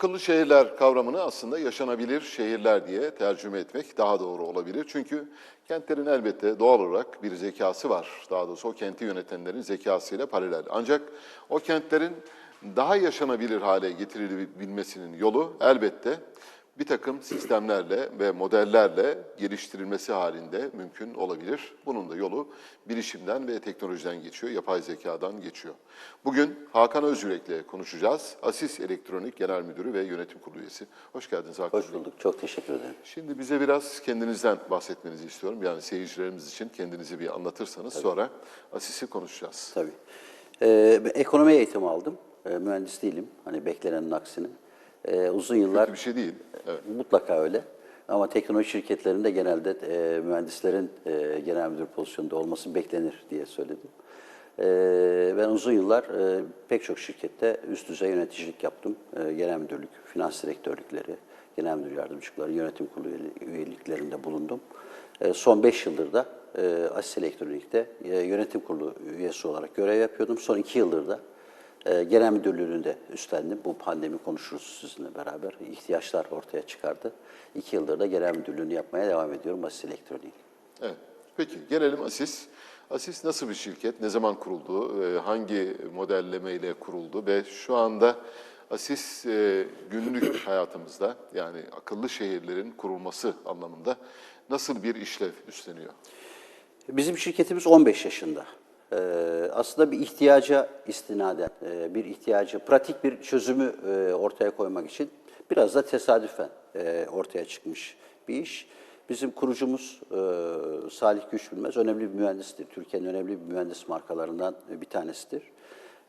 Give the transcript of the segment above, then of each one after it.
Akıllı şehirler kavramını aslında yaşanabilir şehirler diye tercüme etmek daha doğru olabilir. Çünkü kentlerin elbette doğal olarak bir zekası var. Daha doğrusu o kenti yönetenlerin zekasıyla paralel. Ancak o kentlerin daha yaşanabilir hale getirilebilmesinin yolu elbette bir takım sistemlerle ve modellerle geliştirilmesi halinde mümkün olabilir. Bunun da yolu bilişimden ve teknolojiden geçiyor, yapay zekadan geçiyor. Bugün Hakan Özyürek'le konuşacağız. Asis Elektronik Genel Müdürü ve Yönetim Kurulu üyesi. Hoş geldiniz Hakan Hoş bulduk. Çok teşekkür ederim. Şimdi bize biraz kendinizden bahsetmenizi istiyorum. Yani seyircilerimiz için kendinizi bir anlatırsanız sonra Asis'i konuşacağız. Tabii. Ee, ekonomi eğitimi aldım. Ee, mühendis değilim. Hani beklenenin aksine. Ee, uzun yıllar Kötü bir şey değil. Evet. mutlaka öyle. Ama teknoloji şirketlerinde genelde e, mühendislerin e, genel müdür pozisyonunda olması beklenir diye söyledim. Ee, ben uzun yıllar e, pek çok şirkette üst düzey yöneticilik yaptım. E, genel müdürlük, finans direktörlükleri, genel müdür yardımcılıkları, yönetim kurulu üyeli- üyeliklerinde bulundum. E, son 5 yıldır da e, Asis Elektronik'te e, yönetim kurulu üyesi olarak görev yapıyordum. Son 2 yıldır da e, genel müdürlüğünü de üstlendim. Bu pandemi konuşuruz sizinle beraber. İhtiyaçlar ortaya çıkardı. 2 yıldır da genel müdürlüğünü yapmaya devam ediyorum Asis Elektronik. Evet. Peki gelelim Asis. Asis nasıl bir şirket? Ne zaman kuruldu? Ee, Hangi modellemeyle kuruldu? Ve şu anda Asis e, günlük hayatımızda yani akıllı şehirlerin kurulması anlamında nasıl bir işlev üstleniyor? Bizim şirketimiz 15 yaşında. Ee, aslında bir ihtiyaca istinaden, e, bir ihtiyacı, pratik bir çözümü e, ortaya koymak için biraz da tesadüfen e, ortaya çıkmış bir iş. Bizim kurucumuz Salih Güçbilmez önemli bir mühendistir. Türkiye'nin önemli bir mühendis markalarından bir tanesidir.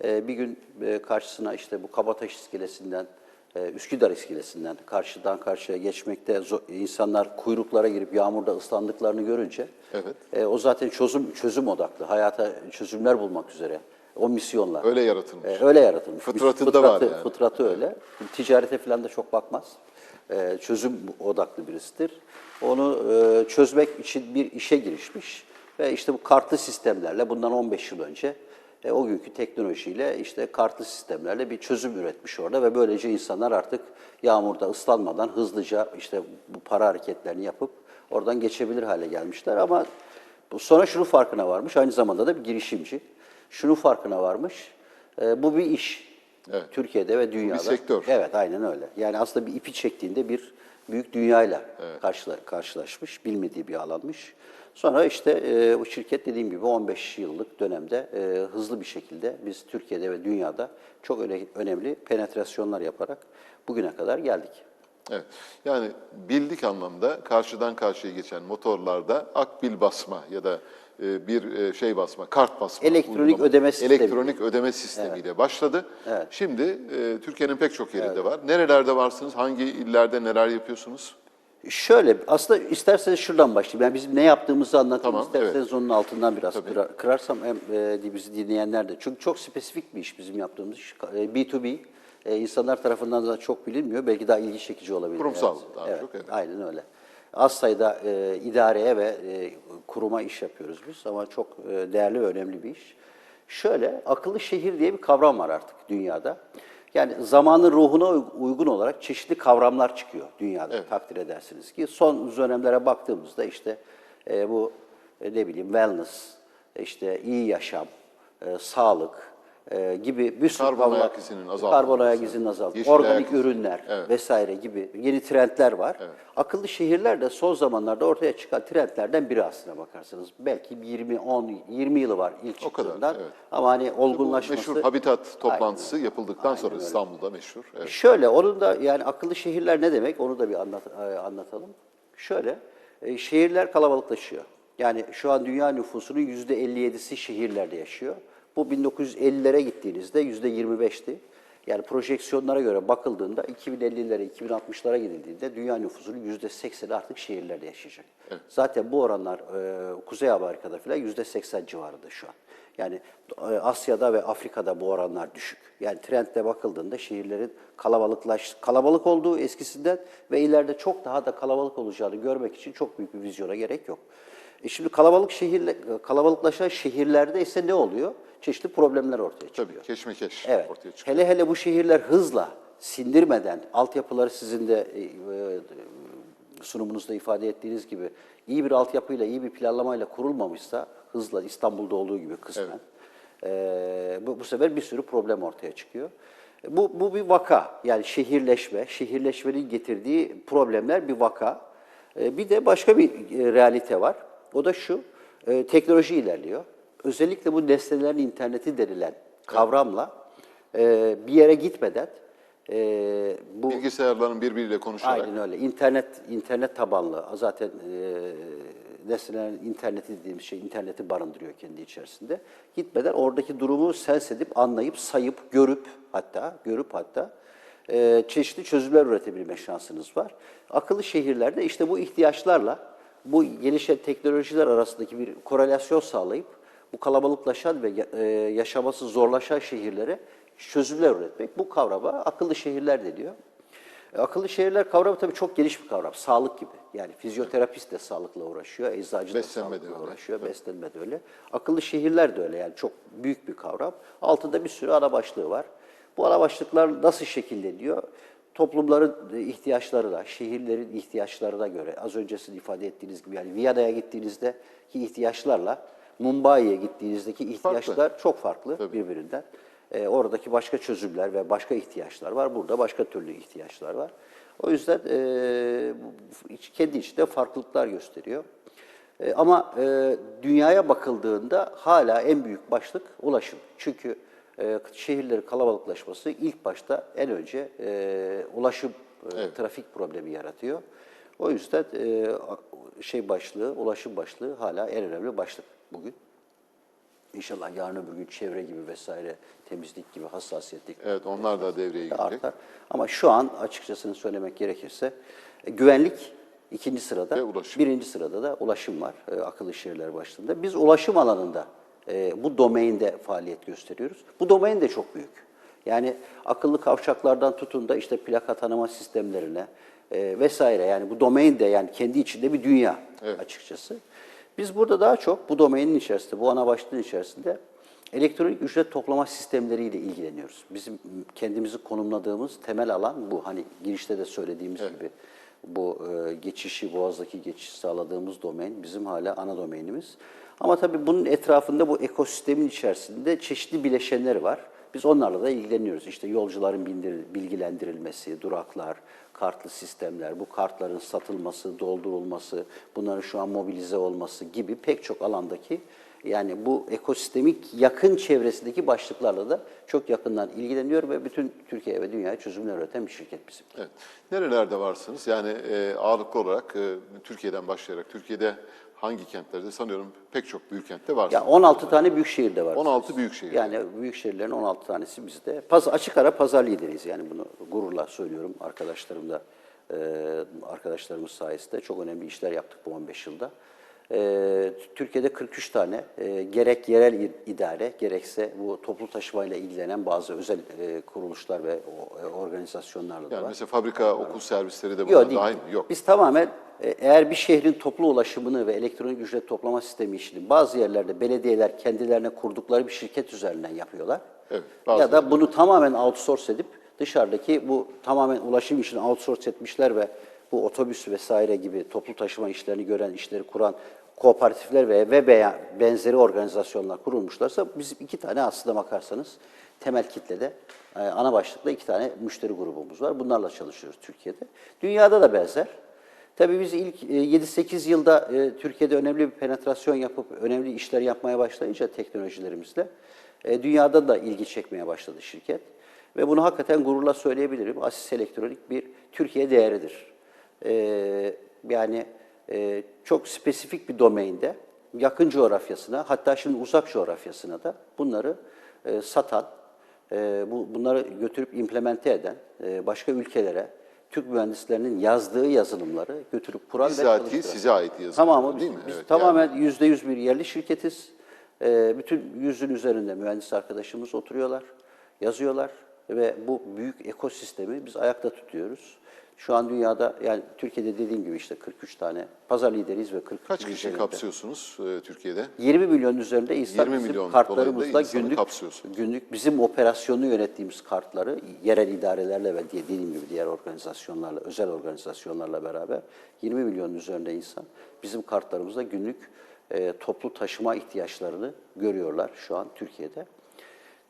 Bir gün karşısına işte bu Kabataş iskelesinden Üsküdar iskelesinden karşıdan karşıya geçmekte insanlar kuyruklara girip yağmurda ıslandıklarını görünce Evet. e, o zaten çözüm çözüm odaklı, hayata çözümler bulmak üzere o misyonlar. Öyle yaratılmış. E, öyle yaratılmış. Fıtratında Fıtratı- var yani. Fıtratı öyle. Ticarete falan da çok bakmaz. E, çözüm odaklı birisidir. Onu e, çözmek için bir işe girişmiş ve işte bu kartlı sistemlerle bundan 15 yıl önce e, o günkü teknolojiyle işte kartlı sistemlerle bir çözüm üretmiş orada ve böylece insanlar artık yağmurda ıslanmadan hızlıca işte bu para hareketlerini yapıp oradan geçebilir hale gelmişler ama bu sonra şunu farkına varmış aynı zamanda da bir girişimci. Şunu farkına varmış. e, bu bir iş. Evet. Türkiye'de ve dünyada. sektör. Evet, aynen öyle. Yani aslında bir ipi çektiğinde bir büyük dünyayla karşıla, karşılaşmış, bilmediği bir alanmış. Sonra işte e, o şirket dediğim gibi 15 yıllık dönemde e, hızlı bir şekilde biz Türkiye'de ve dünyada çok öne, önemli penetrasyonlar yaparak bugüne kadar geldik. Evet. Yani bildik anlamda karşıdan karşıya geçen motorlarda akbil basma ya da e, bir e, şey basma, kart basma. Elektronik uygulama- ödeme sistemi. Elektronik ödeme sistemiyle başladı. Evet. Şimdi e, Türkiye'nin pek çok yerinde var. Nerelerde varsınız? Hangi illerde neler yapıyorsunuz? Şöyle, aslında isterseniz şuradan başlayayım. Yani bizim ne yaptığımızı anlatayım. Tamam, isterseniz onun altından biraz Tabii. kırar- kırarsam hem e, bizi dinleyenler de. Çünkü çok spesifik bir iş bizim yaptığımız iş. E, B2B. E, insanlar tarafından da çok bilinmiyor. Belki daha ilgi çekici olabilir. Kurumsal Evet, daha evet, çok, evet. Aynen öyle. Az sayıda e, idareye ve e, kuruma iş yapıyoruz biz ama çok e, değerli ve önemli bir iş. Şöyle, akıllı şehir diye bir kavram var artık dünyada. Yani zamanın ruhuna uy- uygun olarak çeşitli kavramlar çıkıyor dünyada takdir edersiniz ki. Son dönemlere baktığımızda işte e, bu e, ne bileyim wellness, işte iyi yaşam, e, sağlık e, gibi bir sürü Karbon ayak izinin azaltılması, karbon ayak izinin azaltılması, ayak organik izi. ürünler Evet. vesaire gibi yeni trendler var. Akıllı şehirler de son zamanlarda ortaya çıkan trendlerden biri aslına bakarsanız. Belki 20 10 20 yılı var ilk O kadar, çıktığından. evet. Ama hani Bu olgunlaşması meşhur Habitat toplantısı Aynen. yapıldıktan sonra Aynen öyle. İstanbul'da meşhur. Evet. Şöyle, onun da yani akıllı şehirler ne demek onu da bir anlat, e, anlatalım. Şöyle, e, şehirler kalabalıklaşıyor. Yani şu an dünya nüfusunun yüzde 57'si şehirlerde yaşıyor. Bu 1950'lere gittiğinizde yüzde 25'ti. Yani projeksiyonlara göre bakıldığında 2050'lere, 2060'lara gidildiğinde dünya nüfusunun yüzde 80'i artık şehirlerde yaşayacak. Zaten bu oranlar e, Kuzey Amerika'da yüzde 80 civarında şu an. Yani e, Asya'da ve Afrika'da bu oranlar düşük. Yani trendde bakıldığında şehirlerin kalabalıklaş kalabalık olduğu eskisinden ve ileride çok daha da kalabalık olacağını görmek için çok büyük bir vizyona gerek yok. E şimdi kalabalık şehirle kalabalıklaşan şehirlerde ise ne oluyor? Çeşitli problemler ortaya çıkıyor. Tabii keşmekeş Evet. ortaya çıkıyor. Hele hele bu şehirler hızla sindirmeden, altyapıları sizin de e, e, sunumunuzda ifade ettiğiniz gibi iyi bir altyapıyla, iyi bir planlamayla kurulmamışsa hızla İstanbul'da olduğu gibi kısmen e, bu, bu sefer bir sürü problem ortaya çıkıyor. Bu, bu bir vaka. Yani şehirleşme, şehirleşmenin getirdiği problemler bir vaka. E, bir de başka bir e, realite var. O da şu, e, teknoloji ilerliyor. Özellikle bu nesnelerin interneti denilen kavramla e, bir yere gitmeden e, bu Bilgisayarların birbiriyle konuşarak. Aynen öyle. İnternet internet tabanlı. Zaten e, nesnelerin interneti dediğimiz şey interneti barındırıyor kendi içerisinde. Gitmeden oradaki durumu sens edip, anlayıp, sayıp, görüp hatta görüp hatta e, çeşitli çözümler üretebilme şansınız var. Akıllı şehirlerde işte bu ihtiyaçlarla bu gelişen teknolojiler arasındaki bir korelasyon sağlayıp bu kalabalıklaşan ve e, yaşaması zorlaşan şehirlere çözümler üretmek. Bu kavrama akıllı şehirler deniyor. E, Akıllı şehirler kavramı tabii çok geniş bir kavram. Sağlık gibi. Yani fizyoterapist de sağlıkla uğraşıyor, eczacı da sağlıkla öyle. uğraşıyor, beslenme de öyle. Akıllı şehirler de öyle yani çok büyük bir kavram. Altında bir sürü ana başlığı var. Bu ana başlıklar nasıl şekilleniyor? Toplumların ihtiyaçlarına, şehirlerin ihtiyaçlarına göre, az önce sizin ifade ettiğiniz gibi yani Viyana'ya gittiğinizde ki ihtiyaçlarla Mumbai'ye gittiğinizdeki ihtiyaçlar çok farklı Tabii. birbirinden. Ee, oradaki başka çözümler ve başka ihtiyaçlar var. Burada başka türlü ihtiyaçlar var. O yüzden e, kendi içinde farklılıklar gösteriyor. E, ama e, dünyaya bakıldığında hala en büyük başlık ulaşım. Çünkü e, şehirlerin kalabalıklaşması ilk başta en önce e, ulaşım, e, trafik problemi yaratıyor. O yüzden e, şey başlığı, ulaşım başlığı hala en önemli başlık bugün. İnşallah yarın öbür gün çevre gibi vesaire, temizlik gibi hassasiyetlik Evet onlar da devreye girecek. artar. Ama şu an açıkçasını söylemek gerekirse e, güvenlik ikinci sırada, birinci sırada da ulaşım var e, akıllı şehirler başlığında. Biz ulaşım alanında e, bu domainde faaliyet gösteriyoruz. Bu domain de çok büyük. Yani akıllı kavşaklardan tutun da işte plaka tanıma sistemlerine e, vesaire yani bu domain de yani kendi içinde bir dünya açıkçası. Biz burada daha çok bu domainin içerisinde, bu ana başlığın içerisinde elektronik ücret toplama sistemleriyle ilgileniyoruz. Bizim kendimizi konumladığımız temel alan bu. Hani girişte de söylediğimiz gibi bu e, geçişi, Boğaz'daki geçişi sağladığımız domain bizim hala ana domainimiz. Ama tabii bunun etrafında bu ekosistemin içerisinde çeşitli bileşenler var. Biz onlarla da ilgileniyoruz. İşte yolcuların bilgilendirilmesi, duraklar, kartlı sistemler, bu kartların satılması, doldurulması, bunların şu an mobilize olması gibi pek çok alandaki yani bu ekosistemik yakın çevresindeki başlıklarla da çok yakından ilgileniyor ve bütün Türkiye ve dünyaya çözümler üreten bir şirket bizim. Evet. Nerelerde varsınız? Yani e, ağırlıklı olarak e, Türkiye'den başlayarak, Türkiye'de hangi kentlerde sanıyorum pek çok büyük kentte varsınız. Ya 16 tane büyük şehirde var. 16 büyük şehir. Yani büyük şehirlerin 16 tanesi bizde. Paz, açık ara pazar lideriyiz yani bunu gururla söylüyorum arkadaşlarım da e, arkadaşlarımız sayesinde çok önemli işler yaptık bu 15 yılda. E, Türkiye'de 43 tane e, gerek yerel idare gerekse bu toplu taşımayla ilgilenen bazı özel e, kuruluşlar ve o, e, organizasyonlarla da Yani var. mesela fabrika, okul servisleri de buna Yok dahil mi? Yok. Biz tamamen eğer bir şehrin toplu ulaşımını ve elektronik ücret toplama sistemi işini bazı yerlerde belediyeler kendilerine kurdukları bir şirket üzerinden yapıyorlar. Evet, ya da bunu tamamen outsource edip dışarıdaki bu tamamen ulaşım işini outsource etmişler ve bu otobüs vesaire gibi toplu taşıma işlerini gören, işleri kuran kooperatifler ve ve benzeri organizasyonlar kurulmuşlarsa bizim iki tane aslında bakarsanız temel kitlede e, ana başlıkla iki tane müşteri grubumuz var. Bunlarla çalışıyoruz Türkiye'de. Dünyada da benzer. Tabii biz ilk e, 7-8 yılda e, Türkiye'de önemli bir penetrasyon yapıp önemli işler yapmaya başlayınca teknolojilerimizle e, dünyada da ilgi çekmeye başladı şirket. Ve bunu hakikaten gururla söyleyebilirim. Asis Elektronik bir Türkiye değeridir. E, yani e, çok spesifik bir domainde yakın coğrafyasına hatta şimdi uzak coğrafyasına da bunları e, satan, e, bu, bunları götürüp implemente eden e, başka ülkelere Türk mühendislerinin yazdığı yazılımları götürüp kuran ve Bizzatihi çalıştıran. size ait yazılım. Tamamı değil biz, mi? biz Evet, tamamen yüzde yüz bir yerli şirketiz. E, bütün yüzün üzerinde mühendis arkadaşımız oturuyorlar, yazıyorlar. Ve bu büyük ekosistemi biz ayakta tutuyoruz. Şu an dünyada yani Türkiye'de dediğim gibi işte 43 tane pazar lideriyiz ve 43 Kaç kişi kapsıyorsunuz e, Türkiye'de? 20 milyon üzerinde insan 20 bizim milyon insanı günlük günlük bizim operasyonunu yönettiğimiz kartları yerel idarelerle ve dediğim gibi diğer organizasyonlarla, özel organizasyonlarla beraber 20 milyonun üzerinde insan bizim kartlarımızda günlük e, toplu taşıma ihtiyaçlarını görüyorlar şu an Türkiye'de.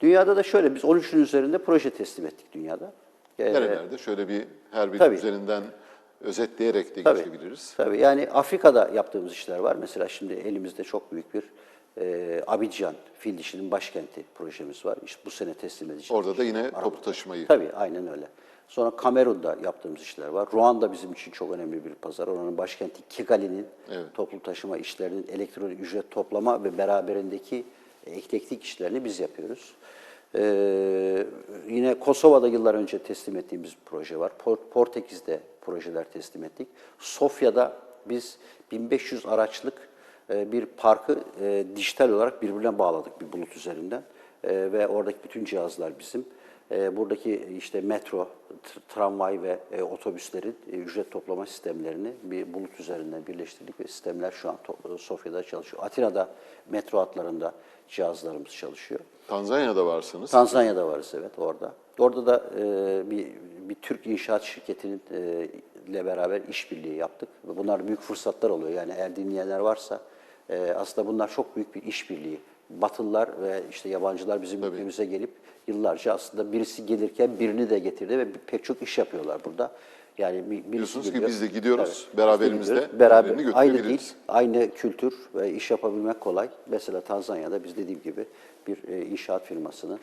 Dünyada da şöyle biz 13'ün üzerinde proje teslim ettik dünyada. E, Nerelerde? Şöyle bir her bir Tabii. üzerinden özetleyerek de Tabii. geçebiliriz. Tabii yani Afrika'da yaptığımız işler var. Mesela şimdi elimizde çok büyük bir e, Abidjan, fil dişinin başkenti projemiz var. İşte bu sene teslim edeceğiz. Orada da yine toplu taşımayı. Tabii aynen öyle. Sonra Kamerun'da yaptığımız işler var. Ruanda bizim için çok önemli bir pazar. Oranın başkenti Kigali'nin Evet. toplu taşıma işlerinin elektronik ücret toplama ve beraberindeki ekteklik işlerini biz yapıyoruz. Ee, yine Kosova'da yıllar önce teslim ettiğimiz proje var. Por- Portekiz'de projeler teslim ettik. Sofya'da biz 1500 araçlık e, bir parkı e, dijital olarak birbirine bağladık bir bulut üzerinden. E, ve oradaki bütün cihazlar bizim. E, buradaki işte metro, tr- tramvay ve e, otobüslerin e, ücret toplama sistemlerini bir bulut üzerinden birleştirdik ve sistemler şu an Sofya'da çalışıyor. Atina'da metro hatlarında cihazlarımız çalışıyor. Tanzanya'da varsınız. Tanzanya'da varız evet orada. Orada da e, bir, bir Türk inşaat şirketinin e, ile beraber işbirliği yaptık. Bunlar büyük fırsatlar oluyor. Yani eğer dinleyenler varsa e, aslında bunlar çok büyük bir işbirliği. Batılılar ve işte yabancılar bizim ülkemize gelip yıllarca aslında birisi gelirken birini de getirdi ve pek çok iş yapıyorlar burada. Yani Diyorsunuz ki biz de gidiyoruz, de beraberimizde gidiyoruz. beraber aynı dil, götürebiliriz. aynı kültür ve iş yapabilmek kolay. Mesela Tanzanya'da biz dediğim gibi bir e, inşaat firmasının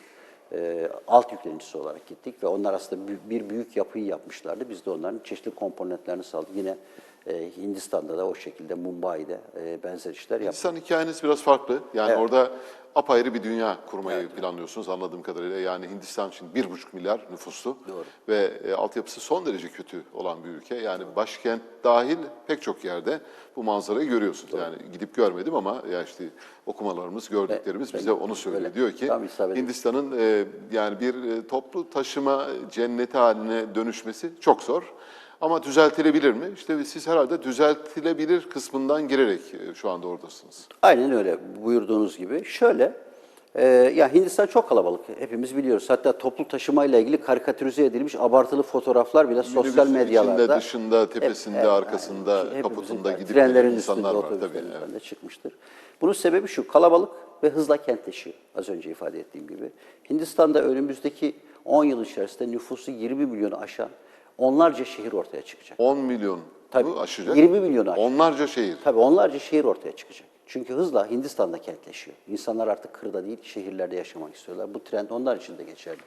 e, alt yüklenicisi olarak gittik ve onlar aslında bir büyük yapıyı yapmışlardı. Biz de onların çeşitli komponentlerini sağladık. Yine e, Hindistan'da da o şekilde Mumbai'de e, benzer işler yaptık. Hindistan hikayeniz biraz farklı. Yani Evet. orada apayrı bir dünya kurmayı planlıyorsunuz anladığım kadarıyla. Yani Hindistan için 1,5 milyar nüfuslu Doğru. ve e, altyapısı son derece kötü olan bir ülke. Yani başkent dahil pek çok yerde bu manzarayı görüyorsunuz. Yani gidip görmedim ama ya işte okumalarımız, gördüklerimiz bize onu söylüyor. öyle. Diyor ki. Hindistan'ın e, yani bir e, toplu taşıma cenneti haline dönüşmesi çok zor. Ama düzeltilebilir mi? İşte siz herhalde düzeltilebilir kısmından girerek e, şu anda oradasınız. Aynen öyle buyurduğunuz gibi. Şöyle, e, ya Hindistan çok kalabalık. Hepimiz biliyoruz. Hatta toplu taşımayla ilgili karikatürize edilmiş abartılı fotoğraflar bile sosyal medyalarda. içinde, dışında, tepesinde, evet, arkasında. Hepimizin kaputunda gidip Trenlerin gelen insanlar var tabii. evet. çıkmıştır. Bunun sebebi şu, kalabalık ve hızla kentleşiyor. Az önce ifade ettiğim gibi. Hindistan'da önümüzdeki 10 yıl içerisinde nüfusu 20 milyonu aşan onlarca şehir ortaya çıkacak. 10 milyon Tabii, aşacak. 20 milyonu aşacak. Onlarca şehir. Tabii onlarca şehir ortaya çıkacak. Çünkü hızla Hindistan'da kentleşiyor. İnsanlar artık kırda değil, şehirlerde yaşamak istiyorlar. Bu trend onlar için de geçerli.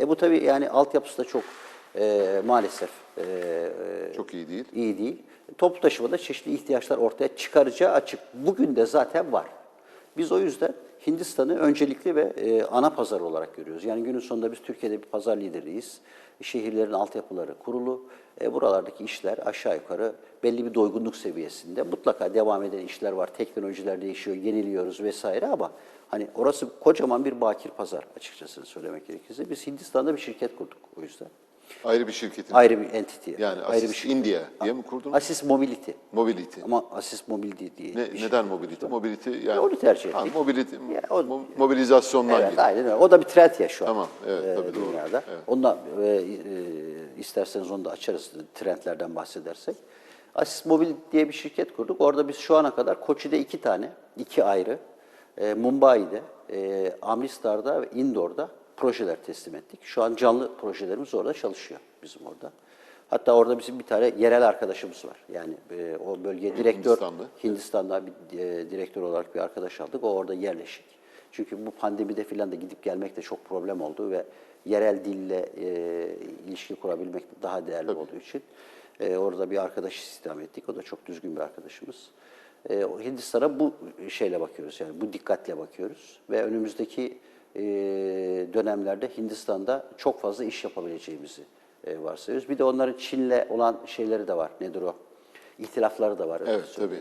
E bu tabii yani altyapısı da çok e, maalesef e, e, Çok iyi değil. iyi değil. Toplu taşımada çeşitli ihtiyaçlar ortaya çıkaracağı açık. Bugün de zaten var. Biz o yüzden Hindistan'ı öncelikli ve e, ana pazar olarak görüyoruz. Yani günün sonunda biz Türkiye'de bir pazar lideriyiz. Şehirlerin altyapıları kurulu. E, buralardaki işler aşağı yukarı belli bir doygunluk seviyesinde. Mutlaka devam eden işler var. Teknolojiler değişiyor, yeniliyoruz vesaire ama hani orası kocaman bir bakir pazar açıkçası söylemek gerekirse. Biz Hindistan'da bir şirket kurduk o yüzden. Ayrı bir şirketin. Ayrı bir entity. Yani ayrı Asis India diye mi kurdunuz? Asis Mobility. Mobility. Ama Asis Mobility diye. Ne, bir şey. neden mobility? Mobility yani onu tercih Ha, ettik. mobility, Ya, o- mo- mobilizasyondan Evet, geliyor. aynen öyle. O da bir trend ya şu an. Tamam, evet, e, tabii doğru. dünyada. Evet. Ondan e, e, isterseniz onu da açarız trendlerden bahsedersek. Asis Mobil diye bir şirket kurduk. Orada biz şu ana kadar Koçi'de iki tane, iki ayrı, e, Mumbai'de, e, Amritsar'da ve Indoor'da projeler teslim ettik. Şu an canlı projelerimiz orada çalışıyor bizim orada. Hatta orada bizim bir tane yerel arkadaşımız var. Yani e, o bölge direktör, Hindistan'da. Hindistan'da bir e, direktör olarak bir arkadaş aldık. O orada yerleşik. Çünkü bu pandemide filan da gidip gelmek de çok problem oldu ve yerel dille e, ilişki kurabilmek daha değerli olduğu için e, orada bir arkadaş istihdam ettik. O da çok düzgün bir arkadaşımız. E, Hindistan'a bu şeyle bakıyoruz yani bu dikkatle bakıyoruz ve önümüzdeki e, dönemlerde Hindistan'da çok fazla iş yapabileceğimizi e, varsayıyoruz. Bir de onların Çin'le olan şeyleri de var. Nedir o? İhtilafları da var. Evet, tabii.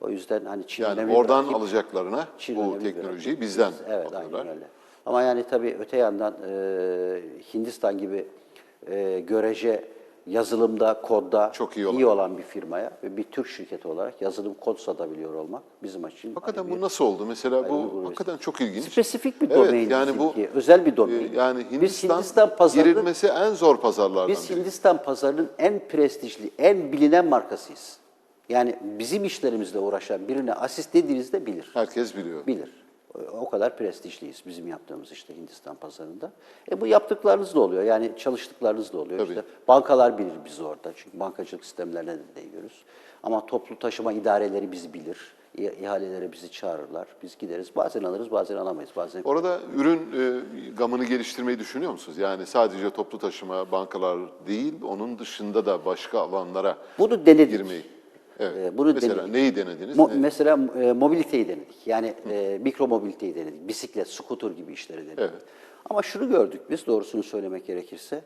O yüzden hani Çin Yani oradan rakip. alacaklarına Çin bu teknolojiyi rakip. bizden Evet, alıyorlar. aynen öyle. Ama yani tabii öte yandan e, Hindistan gibi e, görece yazılımda, kodda Çok iyi olan. olan bir firmaya ve bir Türk şirketi olarak yazılım kod satabiliyor olmak bizim için Hakikaten hani bu nasıl oldu? Mesela bu hakikaten çok ilginç. spesifik bir Evet, domain yani bu bizimki, özel bir domain. e, yani Biz Hindistan, Hindistan pazarının girilmesi en zor pazarlardan biz biri. Hindistan pazarının en prestijli, en bilinen markasıyız. Yani bizim işlerimizle uğraşan birine asist dediğinizde bilir. Herkes biliyor. Bilir. O kadar prestijliyiz bizim yaptığımız işte Hindistan pazarında. E bu yaptıklarınız da oluyor. Yani çalıştıklarınız da oluyor. Tabii. İşte bankalar bilir bizi orada. Çünkü bankacılık sistemlerine de değiyoruz. Ama toplu taşıma idareleri bizi bilir. İhalelere bizi çağırırlar. Biz gideriz. Bazen alırız, bazen alamayız. Bazen Orada ürün e, gamını geliştirmeyi düşünüyor musunuz? Yani sadece toplu taşıma, bankalar değil, onun dışında da başka alanlara Bunu denedik. girmeyi. Evet. Ee, bunu Mesela denedik. neyi denediniz? Mo- Ne- mesela e, mobiliteyi denedik. Yani e, mikro mobiliteyi denedik. Bisiklet, scooter gibi işleri denedik. Evet. Ama şunu gördük biz doğrusunu söylemek gerekirse.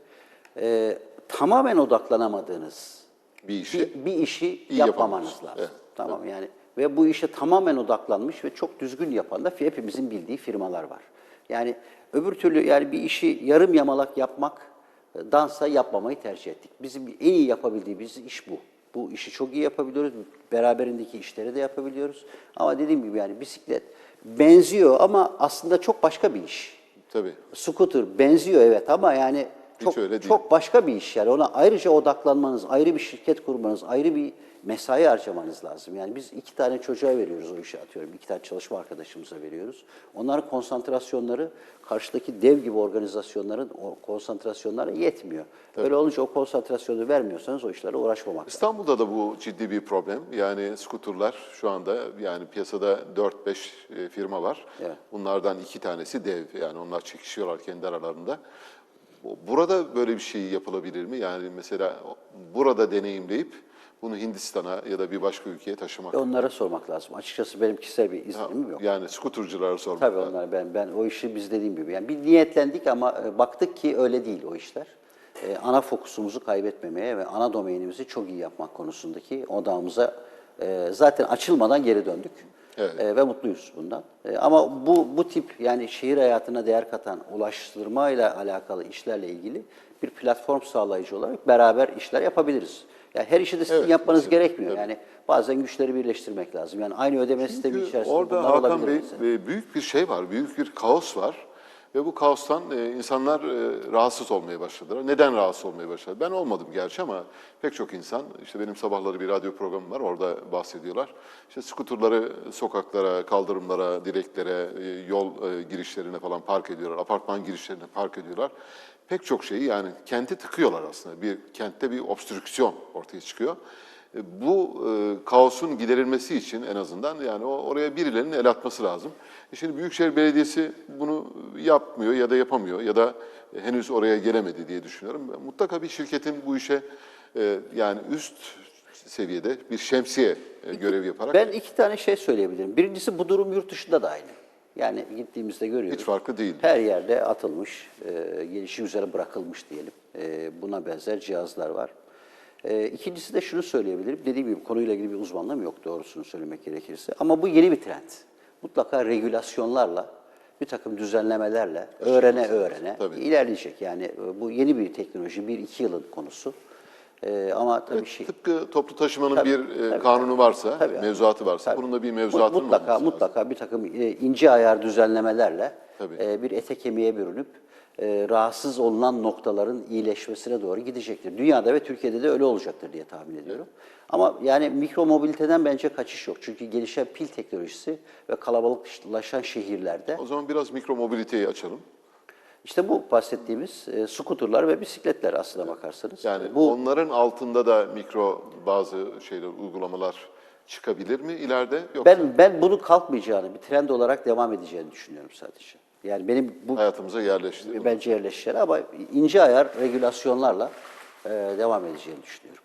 e, tamamen odaklanamadığınız Bir işi bir, bir işi iyi yapmamanız lazım. Evet, Tamam yani ve bu işe tamamen odaklanmış ve çok düzgün yapan da hepimizin bildiği firmalar var. Yani öbür türlü yani bir işi yarım yamalak yapmak e, dansa yapmamayı tercih ettik. Bizim en iyi yapabildiğimiz iş bu. Bu işi çok iyi yapabiliyoruz. Beraberindeki işleri de yapabiliyoruz. Ama dediğim gibi yani bisiklet benziyor ama aslında çok başka bir iş. tabii. Scooter benziyor evet ama yani çok öyle değil. çok başka bir iş yani ona ayrıca odaklanmanız, ayrı bir şirket kurmanız, ayrı bir mesai harcamanız lazım. Yani biz iki tane çocuğa veriyoruz o işi atıyorum, iki tane çalışma arkadaşımıza veriyoruz. Onların konsantrasyonları karşıdaki dev gibi organizasyonların o konsantrasyonlara yetmiyor. Öyle olunca o konsantrasyonu vermiyorsanız o işlere uğraşmamak lazım. İstanbul'da da bu ciddi bir problem. Yani skuterlar şu anda yani piyasada 4-5 e, firma var. Evet. Bunlardan iki tanesi dev. Yani onlar çekişiyorlar kendi aralarında. Bu- Burada böyle bir şey yapılabilir mi? Yani mesela burada deneyimleyip bunu Hindistan'a ya da bir başka ülkeye taşımak. Ve onlara sormak lazım. Açıkçası benim kişisel bir Ha, izlenim yok. Yani skutercılara sormak. Tabii lazım. onlar ben ben o işi biz dediğim gibi yani bir niyetlendik ama e, baktık ki öyle değil o işler. E, ana fokusumuzu kaybetmemeye ve ana domainimizi çok iyi yapmak konusundaki odağımıza e, zaten açılmadan geri döndük. Evet. E, ve mutluyuz bundan. E, ama bu bu tip yani şehir hayatına değer katan ulaştırmayla alakalı işlerle ilgili bir platform sağlayıcı olarak beraber işler yapabiliriz. Yani her işi de sizin Evet, yapmanız bizim- gerekmiyor. tabii. Yani bazen güçleri birleştirmek lazım. Yani aynı ödeme sistemi Çünkü içerisinde orada bunlar Hakan olabilir Bey mesela. e, büyük bir şey var, büyük bir kaos var. Ve bu kaostan e, insanlar e, rahatsız olmaya başladılar. Neden rahatsız olmaya başladı? Ben olmadım gerçi ama pek çok insan, işte benim sabahları bir radyo programım var, orada bahsediyorlar. İşte skuterları sokaklara, kaldırımlara, direklere, e, yol e, girişlerine falan park ediyorlar, apartman girişlerine park ediyorlar. Pek çok şeyi yani kenti tıkıyorlar aslında. Bir kentte bir obstrüksiyon ortaya çıkıyor. E, Bu e, kaosun giderilmesi için en azından yani oraya birilerinin el atması lazım. E şimdi Büyükşehir Belediyesi bunu yapmıyor ya da yapamıyor ya da henüz oraya gelemedi diye düşünüyorum. Mutlaka bir şirketin bu işe e, yani üst seviyede bir şemsiye e, görev yaparak Ben iki tane şey söyleyebilirim. Birincisi bu durum yurt dışında da aynı. Yani gittiğimizde görüyoruz. hiç farklı değil. Her yerde atılmış, e, gelişi üzere bırakılmış diyelim. E, buna benzer cihazlar var. E, ikincisi de şunu söyleyebilirim. Dediğim gibi konuyla ilgili bir uzmanlığım yok doğrusunu söylemek gerekirse. Ama bu yeni bir trend. Mutlaka regülasyonlarla, bir takım düzenlemelerle, öğrene öğrene Tabii. ilerleyecek. Yani e, bu yeni bir teknoloji, bir iki yılın konusu. E, ama tabii şey... Tıpkı toplu taşımanın Tabii, bir e, tabii. kanunu varsa, Tabii. mevzuatı varsa Tabii. bunun da bir mevzuatının mutlaka olması lazım. mutlaka bir takım e, ince ayar düzenlemelerle Tabii. e, bir ete kemiğe bürünüp e, rahatsız olunan noktaların iyileşmesine doğru gidecektir. Dünyada ve Türkiye'de de öyle olacaktır diye tahmin ediyorum. Ama yani mikro mobiliteden bence kaçış yok. Çünkü gelişen pil teknolojisi ve kalabalıklaşan şehirlerde O zaman biraz mikro mobiliteyi açalım. İşte bu bahsettiğimiz e, skuterlar ve bisikletler aslına bakarsanız. Yani bu onların altında da mikro bazı şeyler, uygulamalar çıkabilir mi ileride? Yok. ben ben bunu kalkmayacağını, bir trend olarak devam edeceğini düşünüyorum sadece. Yani benim bu hayatımıza yerleşti. bence yerleşeceğini ama ince ayar regülasyonlarla e, devam edeceğini düşünüyorum.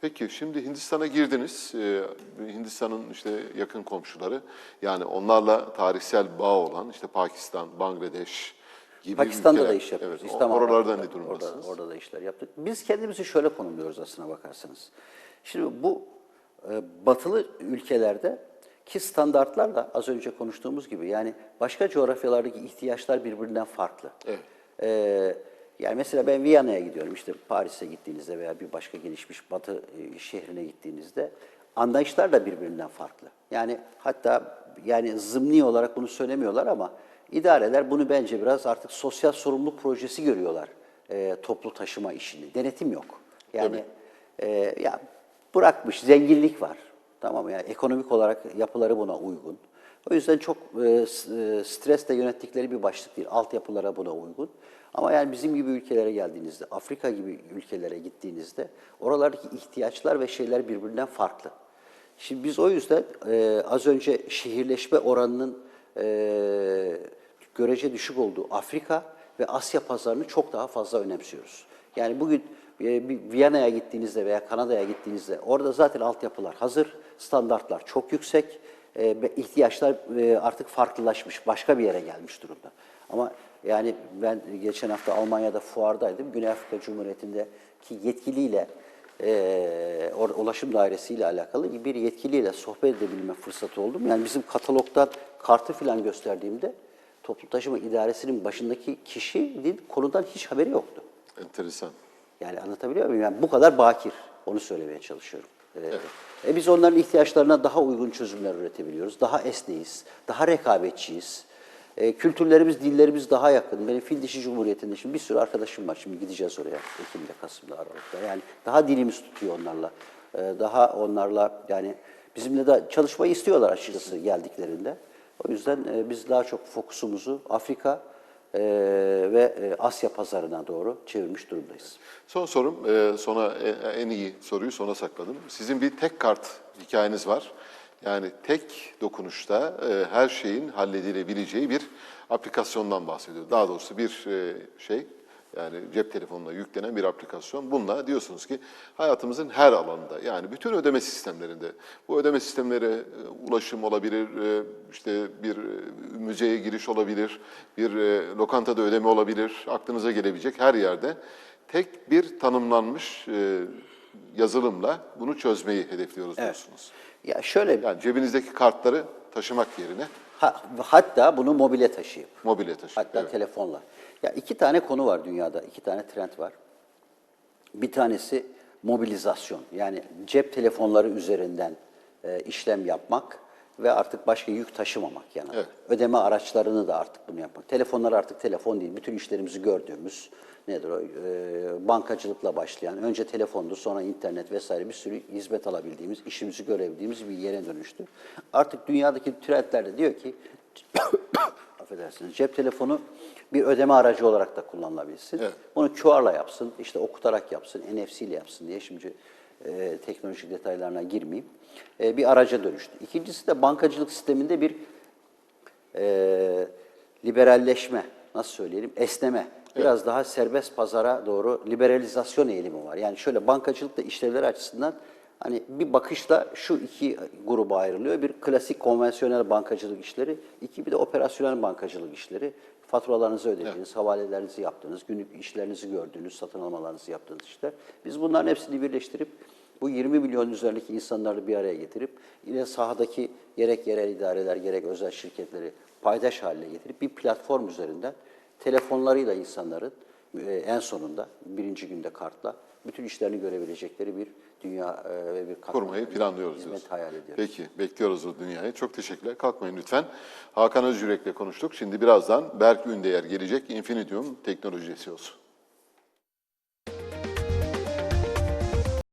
Peki şimdi Hindistan'a girdiniz. Ee, Hindistan'ın işte yakın komşuları yani onlarla tarihsel bağ olan işte Pakistan, Bangladeş gibi Pakistan'da ülkeler. da iş yapıyoruz. Evet, İslamabad'da oralarda ne orada, durumdasınız? orada da işler yaptık. Biz kendimizi şöyle konumluyoruz aslına bakarsanız. Şimdi bu e, batılı ülkelerde Ki standartlar da az önce konuştuğumuz gibi yani başka coğrafyalardaki ihtiyaçlar birbirinden farklı. Evet. Ee, yani mesela ben Viyana'ya gidiyorum işte Paris'e gittiğinizde veya bir başka gelişmiş batı e, şehrine gittiğinizde anlayışlar da birbirinden farklı. Yani hatta yani zımni olarak bunu söylemiyorlar ama idareler bunu bence biraz artık sosyal sorumluluk projesi görüyorlar e, toplu taşıma işini. Denetim yok. Yani e, ya bırakmış zenginlik var. Tamam yani ekonomik olarak yapıları buna uygun. O yüzden çok e, e, stresle yönettikleri bir başlık değil. Altyapılara buna uygun. Ama yani bizim gibi ülkelere geldiğinizde, Afrika gibi ülkelere gittiğinizde oralardaki ihtiyaçlar ve şeyler birbirinden farklı. Şimdi biz o yüzden e, az önce şehirleşme oranının e, görece düşük olduğu Afrika ve Asya pazarını çok daha fazla önemsiyoruz. Yani bugün e, Viyana'ya gittiğinizde veya Kanada'ya gittiğinizde orada zaten altyapılar hazır, standartlar çok yüksek e, ve ihtiyaçlar e, artık farklılaşmış, başka bir yere gelmiş durumda. Ama yani ben geçen hafta Almanya'da fuardaydım. Güney Afrika Cumhuriyeti'ndeki yetkiliyle e, ulaşım dairesiyle alakalı bir yetkiliyle sohbet edebilme fırsatı oldum. Yani bizim katalogdan kartı falan gösterdiğimde toplu taşıma idaresinin başındaki kişinin konudan hiç haberi yoktu. Enteresan. Yani anlatabiliyor muyum? Yani bu kadar bakir. Onu söylemeye çalışıyorum. Ee, e biz onların ihtiyaçlarına daha uygun çözümler üretebiliyoruz. Daha esneyiz, daha rekabetçiyiz. E, kültürlerimiz, dillerimiz daha yakın. Benim Fil Dişi Cumhuriyeti'nde şimdi bir sürü arkadaşım var. Şimdi gideceğiz oraya Ekim'de, Kasım'da, Aralık'ta. Yani daha dilimiz tutuyor onlarla. E, daha onlarla yani bizimle de çalışmayı istiyorlar açıkçası geldiklerinde. O yüzden e, biz daha çok fokusumuzu Afrika e, ve e, Asya pazarına doğru çevirmiş durumdayız. Son sorum, sona en iyi soruyu sona sakladım. Sizin bir tek kart hikayeniz var. Yani tek dokunuşta her şeyin halledilebileceği bir aplikasyondan bahsediyor. Daha doğrusu bir şey, yani cep telefonuna yüklenen bir aplikasyon. Bununla diyorsunuz ki hayatımızın her alanında, yani bütün ödeme sistemlerinde, bu ödeme sistemleri e, ulaşım olabilir, e, işte bir e, müzeye giriş olabilir, bir lokantada ödeme olabilir, aklınıza gelebilecek her yerde tek bir tanımlanmış yazılımla bunu çözmeyi hedefliyoruz diyorsunuz. Ya şöyle Yani cebinizdeki kartları taşımak yerine ha- hatta bunu mobile taşıyıp mobile taşımak. hatta Evet. telefonla. Ya iki tane konu var dünyada, iki tane trend var. Bir tanesi mobilizasyon. Yani cep telefonları üzerinden e, işlem yapmak ve artık başka yük taşımamak yani. Evet. Ödeme araçlarını da artık bunu yapmak. Telefonlar artık telefon değil. Bütün işlerimizi gördüğümüz nedir o? E, bankacılıkla başlayan, önce telefondu, sonra internet vesaire bir sürü hizmet alabildiğimiz, işimizi görebildiğimiz bir yere dönüştü. Artık dünyadaki trendler de diyor ki affedersiniz cep telefonu bir ödeme aracı olarak da kullanılabilsin. Evet. Bunu QR'la yapsın, işte okutarak yapsın, NFC ile yapsın diye şimdi e, teknolojik detaylarına girmeyeyim. E, bir araca dönüştü. İkincisi de bankacılık sisteminde bir e, liberalleşme, nasıl söyleyelim, esneme. Biraz daha serbest pazara doğru liberalizasyon eğilimi var. Yani şöyle bankacılıkta işlevleri açısından hani bir bakışla şu iki gruba ayrılıyor. Bir klasik konvansiyonel bankacılık işleri, iki bir de operasyonel bankacılık işleri. Faturalarınızı ödediğiniz, havalelerinizi yaptığınız, günlük işlerinizi gördüğünüz, satın almalarınızı yaptığınız işler. Biz bunların hepsini birleştirip bu 20 milyon üzerindeki insanları bir araya getirip yine sahadaki gerek yerel idareler gerek özel şirketleri paydaş haline getirip bir platform üzerinden telefonlarıyla insanların e, en sonunda birinci günde kartla bütün işlerini görebilecekleri bir dünya e, ve bir katman, kurmayı planlıyoruz hizmet diyorsun. hayal ediyoruz. Peki, bekliyoruz o dünyayı. Çok teşekkürler. Kalkmayın lütfen. Hakan Özyürek'le konuştuk. Şimdi birazdan Berk Ündeyer gelecek. Infinidium Teknoloji CEO'su.